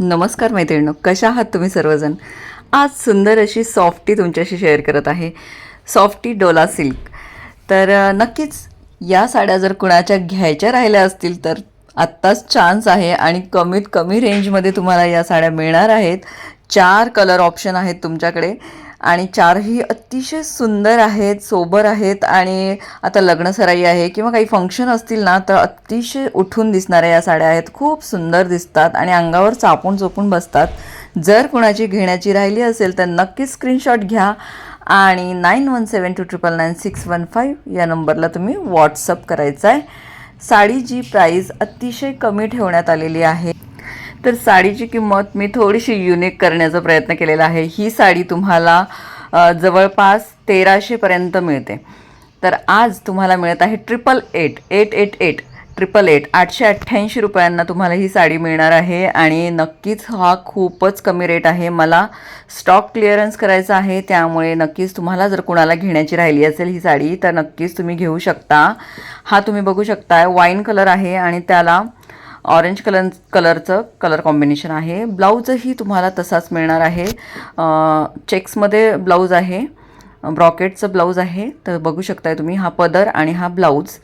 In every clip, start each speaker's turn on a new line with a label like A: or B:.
A: नमस्कार मैत्रिणी कशा आहात तुम्ही सर्वजण? आज सुंदर अशी सॉफ्टी तुमच्याशी शेअर करत आहे. Softy dola silk. तर नक्कीच या साड्या जर कुणाच्या घ्यायच्या राहिल्या असतील तर आत्ताच चान्स आहे आणि कमीत कमी रेंजमध्ये तुम्हाला या साड्या मिळणार आहेत. चार कलर ऑप्शन आहेत तुमच्याकडे. आणि चारही अतिशय सुंदर आहेत सोबर आहेत आणि आता लग्नसराई आहे किंवा काही फंक्शन असतील ना तर अतिशय उठून दिसणाऱ्या या साड्या आहेत. खूप सुंदर दिसतात आणि अंगावर चापून चोपून बसतात. जर कुणाची घेण्याची राहिली असेल तर नक्कीच स्क्रीनशॉट घ्या आणि nine one seven two triple nine six one five या नंबरला तुम्ही व्हॉट्सअप करायचा आहे साडीची प्राईस अतिशय कमी ठेवण्यात आलेली आहे. तर साडीची किंमत मी थोडीशी युनिक करण्याचा प्रयत्न केलेला आहे. ही साडी तुम्हाला जवळपास तेराशेपर्यंत मिळते. तर आज तुम्हाला मिळत आहे triple eight eight eight eight triple eight आठशे अठ्ठ्याऐंशी रुपयांना तुम्हाला ही साडी मिळणार आहे आणि नक्कीच हा खूपच कमी रेट आहे. मला स्टॉक क्लिअरन्स करायचा आहे त्यामुळे नक्कीच तुम्हाला जर कुणाला घेण्याची राहिली असेल ही साडी तर नक्कीच तुम्ही घेऊ शकता. हा तुम्ही बघू शकता वाईन कलर आहे आणि त्याला ऑरेंज कलर कलरचं कलर कॉम्बिनेशन आहे. ब्लाऊजही तुम्हाला तसाच मिळणार आहे. चेक्समध्ये ब्लाऊज आहे. ब्रॉकेटचं ब्लाऊज आहे. तर बघू शकताय तुम्ही हा पदर आणि हा ब्लाऊज.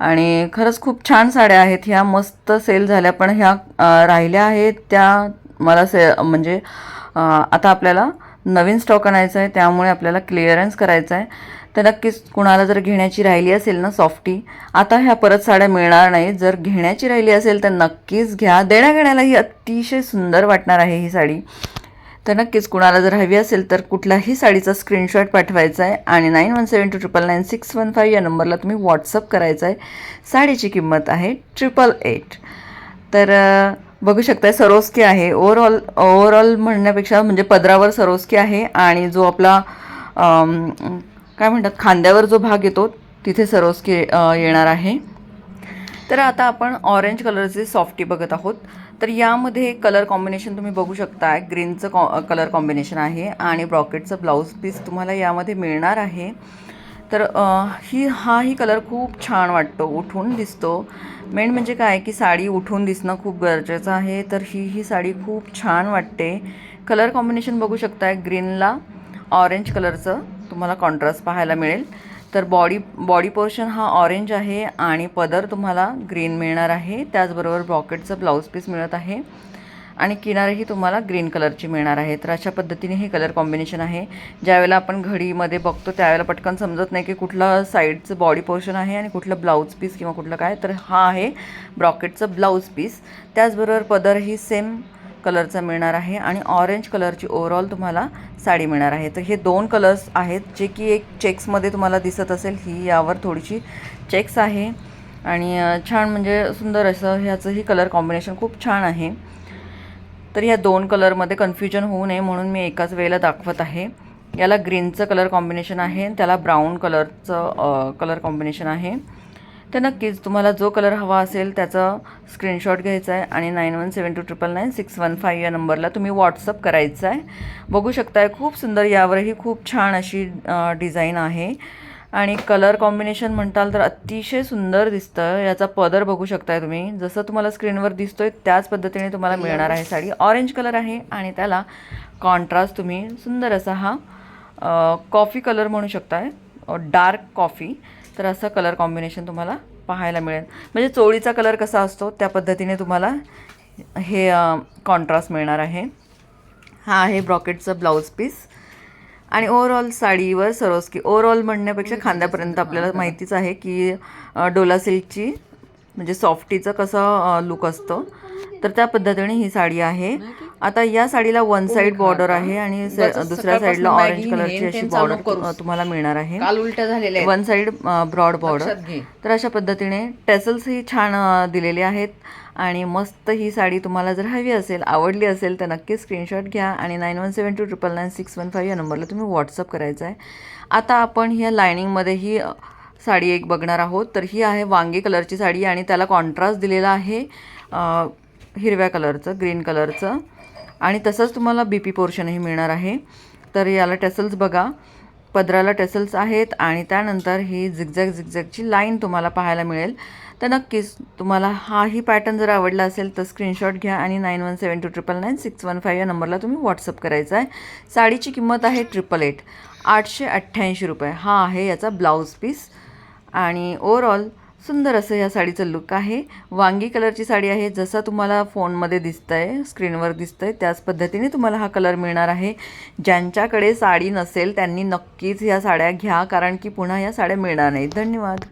A: आणि खरंच खूप छान साड्या आहेत. ह्या मस्त सेल झाल्या पण ह्या राहिल्या आहेत त्या मला से म्हणजे आता आपल्याला नवीन स्टॉक आणायचा आहे त्यामुळे आपल्याला क्लिअरन्स करायचा आहे तर नक्कीच कुणाला जर घेण्याची राहिली असेल ना सॉफ्टी आता ह्या परत साड्या मिळणार नाही. जर घेण्याची राहिली असेल तर नक्कीच घ्या. देण्याघेण्याला ही अतिशय सुंदर वाटणार आहे ही साडी. तर नक्कीच कुणाला जर हवी असेल तर कुठल्याही साडीचा स्क्रीनशॉट पाठवायचा आहे आणि nine one seven two triple nine six one five या नंबरला तुम्ही व्हॉट्सअप करायचा आहे. साडीची किंमत आहे ट्रिपल एट तर बघू शकताय सरोस्की आहे. ओव्हरऑल ओव्हरऑल म्हणण्यापेक्षा म्हणजे पदरावर सरोस्की आहे आणि जो आपला काय म्हणतात खांद्यावर जो भाग येतो तिथे सरोस्की के येणार आहे. तर आता आपण ऑरेंज कलरचे सॉफ्टी बघत आहोत. तर यामध्ये कलर कॉम्बिनेशन तुम्ही बघू शकता ग्रीनचं कॉ कलर कॉम्बिनेशन आहे आणि ब्रॉकेटचं ब्लाऊज पीस तुम्हाला यामध्ये मिळणार आहे. तर ही हाही कलर खूप छान वाटतो उठून दिसतो. मेन म्हणजे काय की साडी उठून दिसणं खूप गरजेचं आहे. तर ही ही साडी खूप छान वाटते. कलर कॉम्बिनेशन बघू शकताय ग्रीनला ऑरेंज कलरचं तुम्हाला कॉन्ट्रास्ट पाहायला मिळेल. तर बॉडी बॉडी पोर्शन हा ऑरेंज आहे आणि पदर तुम्हाला ग्रीन मिळणार आहे. त्याचबरोबर ब्रॉकेटचं ब्लाऊज पीस मिळत आहे. आणि किनारही तुम्हाला ग्रीन कलरची मिळणार आहे. तर अशा पद्धतीने हे कलर कॉम्बिनेशन आहे. ज्यावेळेला आपण घडीमध्ये बघतो त्यावेळेला पटकन समजत नाही की कुठलं साईडचं बॉडी पोर्शन आहे आणि कुठलं ब्लाऊज पीस किंवा कुठलं काय. तर हा आहे ब्रॉकेटचं ब्लाऊज पीस त्याचबरोबर पदरही सेम कलरचा मिळणार आहे आणि ऑरेंज कलरची ओवरऑल तुम्हाला साडी मिळणार आहे. तर हे दोन कलर्स आहेत जे की एक चेक्समध्ये तुम्हाला दिसत असेल ही यावर थोडीशी चेक्स आहे. आणि छान म्हणजे सुंदर असं ह्याचंही कलर कॉम्बिनेशन खूप छान आहे. तर ह्या दोन कलरमध्ये कन्फ्युजन होऊ नये म्हणून मी एकाच वेळेला दाखवत आहे. याला ग्रीनचं कलर कॉम्बिनेशन आहे त्याला ब्राऊन कलरचं कलर कॉम्बिनेशन आहे. तर नक्कीच तुम्हाला जो कलर हवा असेल त्याचा स्क्रीनशॉट घ्यायचा आहे आणि nine one seven two triple nine six one five या नंबरला तुम्ही व्हॉट्सअप करायचं आहे. बघू शकताय खूप सुंदर यावरही खूप छान अशी डिझाईन आहे. आणि कलर कॉम्बिनेशन म्हणताल तर अतिशय सुंदर दिसतं याचा पदर बघू शकताय तुम्ही. जसं तुम्हाला स्क्रीनवर दिसतोय त्याच पद्धतीने तुम्हाला मिळणार आहे साडी. ऑरेंज कलर आहे आणि त्याला कॉन्ट्रास्ट तुम्ही सुंदर असा हा कॉफी कलर म्हणू शकताय. डार्क कॉफी तर असं कलर कॉम्बिनेशन तुम्हाला पाहायला मिळेल. म्हणजे चोळीचा कलर कसा असतो त्या पद्धतीने तुम्हाला हे कॉन्ट्रास्ट मिळणार आहे. हा आहे ब्रॉकेटचं ब्लाऊज पीस आणि ओव्हरऑल साडीवर सरोस्की ओव्हरऑल म्हणण्यापेक्षा खांद्यापर्यंत आपल्याला माहितीच आहे की डोला सिल्कची म्हणजे सॉफ्टीचं कसं लुक असतं. तर त्या पद्धतीने ही साडी आहे. आता या साडीला वन साईड बॉर्डर आहे आणि दुसऱ्या साईडला ऑरेंज कलरची अशी बॉर्डर तुम्हाला मिळणार आहे. One side broad border. तर अशा पद्धतीने टेसल्स ही छान दिलेले आहेत. आणि मस्त ही साडी तुम्हाला जर हवी असेल आवडली असेल तर नक्की स्क्रीनशॉट घ्या. आणि nine one seven two triple nine six one five या नंबरला तुम्ही व्हॉट्सअप करायचं आहे. आता आपण ह्या लायनिंगमध्ये ही साडी एक बघणार आहोत. तर ही आहे वांगी कलरची साडी आणि त्याला कॉन्ट्रास्ट दिलेला आहे. हिरव्या कलरचं ग्रीन कलरचं. आणि तसंच तुम्हाला बी पी पोर्शनही मिळणार आहे. तर याला टेसल्स बघा. पदराला टेसल्स आहेत आणि त्यानंतर ही झिगझॅग झिगझॅगची लाईन तुम्हाला पाहायला मिळेल. तर नक्कीच तुम्हाला हाही पॅटर्न जर आवडला असेल तर स्क्रीनशॉट घ्या आणि nine one seven two triple nine six one five या नंबरला तुम्ही व्हॉट्सअप करायचा आहे. साडीची किंमत आहे ट्रिपल एट. आठशे अठ्ठ्याऐंशी रुपये. हा आहे याचा ब्लाऊज पीस. आणि ओवरऑल सुंदर असं या साडीचं लुक आहे. वांगी कलरची साडी आहे. जसं तुम्हाला फोनमध्ये दिसतं आहे स्क्रीनवर दिसतं आहे त्याच पद्धतीने तुम्हाला हा कलर मिळणार आहे. ज्यांच्याकडे साडी नसेल त्यांनी नक्कीच ह्या साड्या घ्या कारण की पुन्हा या साड्या मिळणार नाहीत. धन्यवाद.